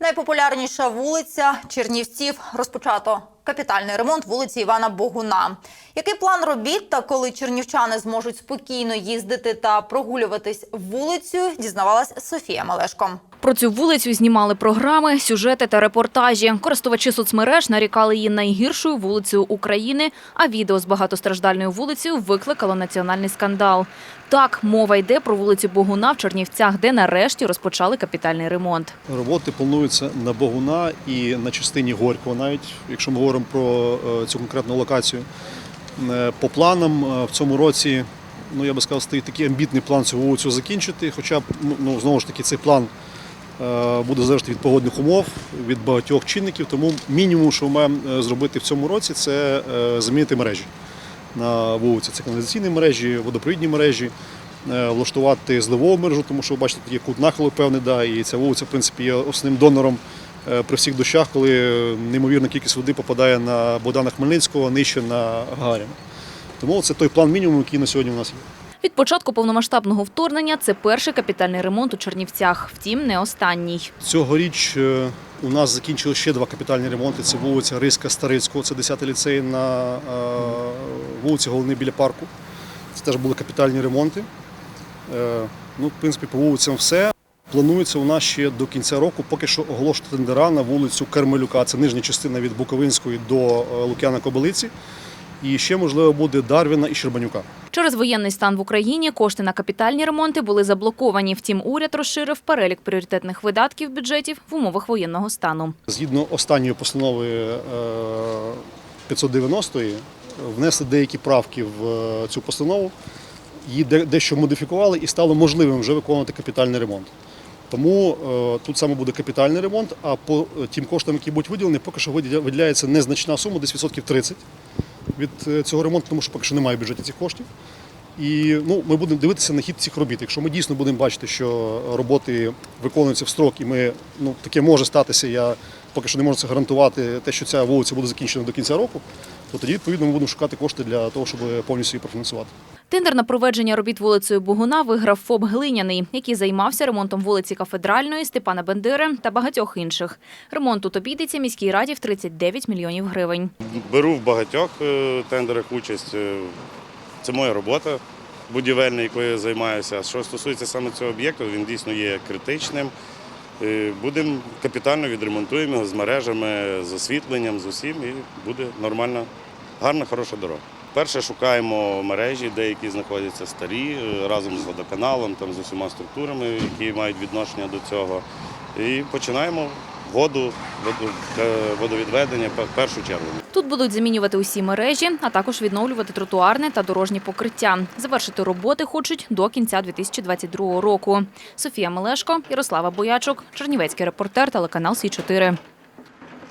Найпопулярніша вулиця Чернівців розпочато капітальний ремонт вулиці Івана Богуна. Який план робіт та коли чернівчани зможуть спокійно їздити та прогулюватись вулицею, дізнавалась Софія Малешко. Про цю вулицю знімали програми, сюжети та репортажі. Користувачі соцмереж нарікали її найгіршою вулицею України, а відео з багатостраждальною вулицею викликало національний скандал. Так, мова йде про вулицю Богуна в Чернівцях, де нарешті розпочали капітальний ремонт. Роботи плануються на Богуна і на частині Горького, навіть якщо ми говоримо про е, цю конкретну локацію. Е, По планам е, в цьому році, ну я би сказав, стоїть такий амбітний план цю вулицю закінчити. Хоча ну, знову ж таки цей план буде залежати від погодних умов, від багатьох чинників. Тому мінімум, що ми маємо е, зробити в цьому році, це е, замінити мережі на вулиці. Це каналізаційні мережі, водопровідні мережі, е, влаштувати зливову мережу, тому що ви бачите, є кут нахилу певний, да, і ця вулиця, в принципі, є основним донором е, при всіх дощах, коли неймовірна кількість води попадає на Богдана Хмельницького, нижче на Гагаріна. Тому це той план мінімум, який на сьогодні у нас є. Від початку повномасштабного вторгнення це перший капітальний ремонт у Чернівцях, втім не останній. Цьогоріч е, у нас закінчили ще два капітальні ремонти. Це вулиця Риска Старицького, це 10-й ліцей на е, вулиці Головний біля парку. Це теж були капітальні ремонти. Е, Ну, в принципі, по вулицям все. Планується у нас ще до кінця року поки що оголошувати тендера на вулицю Кермелюка. Це нижня частина від Буковинської до Лук'яна Кобилиці. І ще, можливо, буде Дарвіна і Щербанюка. Через воєнний стан в Україні кошти на капітальні ремонти були заблоковані. Втім, уряд розширив перелік пріоритетних видатків бюджетів в умовах воєнного стану. Згідно останньої постанови е, 590-ї, внесли деякі правки в е, цю постанову, її де- дещо модифікували і стало можливим вже виконувати капітальний ремонт. Тому е, тут саме буде капітальний ремонт, а по е, тим коштам, які будуть виділені, поки що виділяється незначна сума, десь відсотків 30 від е, цього ремонту, тому що поки що немає в бюджеті цих коштів. І ну, ми будемо дивитися на хід цих робіт. Якщо ми дійсно будемо бачити, що роботи виконуються в строк, і ми ну таке може статися. Я поки що не можу це гарантувати, те, що ця вулиця буде закінчена до кінця року, то тоді відповідно ми будемо шукати кошти для того, щоб повністю її профінансувати. Тендер на проведження робіт вулицею Богуна виграв ФОП Глиняний, який займався ремонтом вулиці Кафедральної, Степана Бендери та багатьох інших. Ремонт тут міській раді в 39 мільйонів гривень. Беру в багатьох е, тендерах участь. Е, Це моя робота будівельна, якою я займаюся. Що стосується саме цього об'єкту, він дійсно є критичним. Е, Будемо капітально відремонтуємо його з мережами, з освітленням, з усім, і буде нормальна, гарна, хороша дорога. Перше шукаємо мережі, деякі знаходяться старі, е, разом з водоканалом, там, з усіма структурами, які мають відношення до цього. І починаємо воду, е, водовідведення в першу чергу. Тут будуть замінювати усі мережі, а також відновлювати тротуарне та дорожні покриття. Завершити роботи хочуть до кінця 2022 року. Софія Мелешко, Ярослава Боячук, Чернівецький репортер, телеканал Сі 4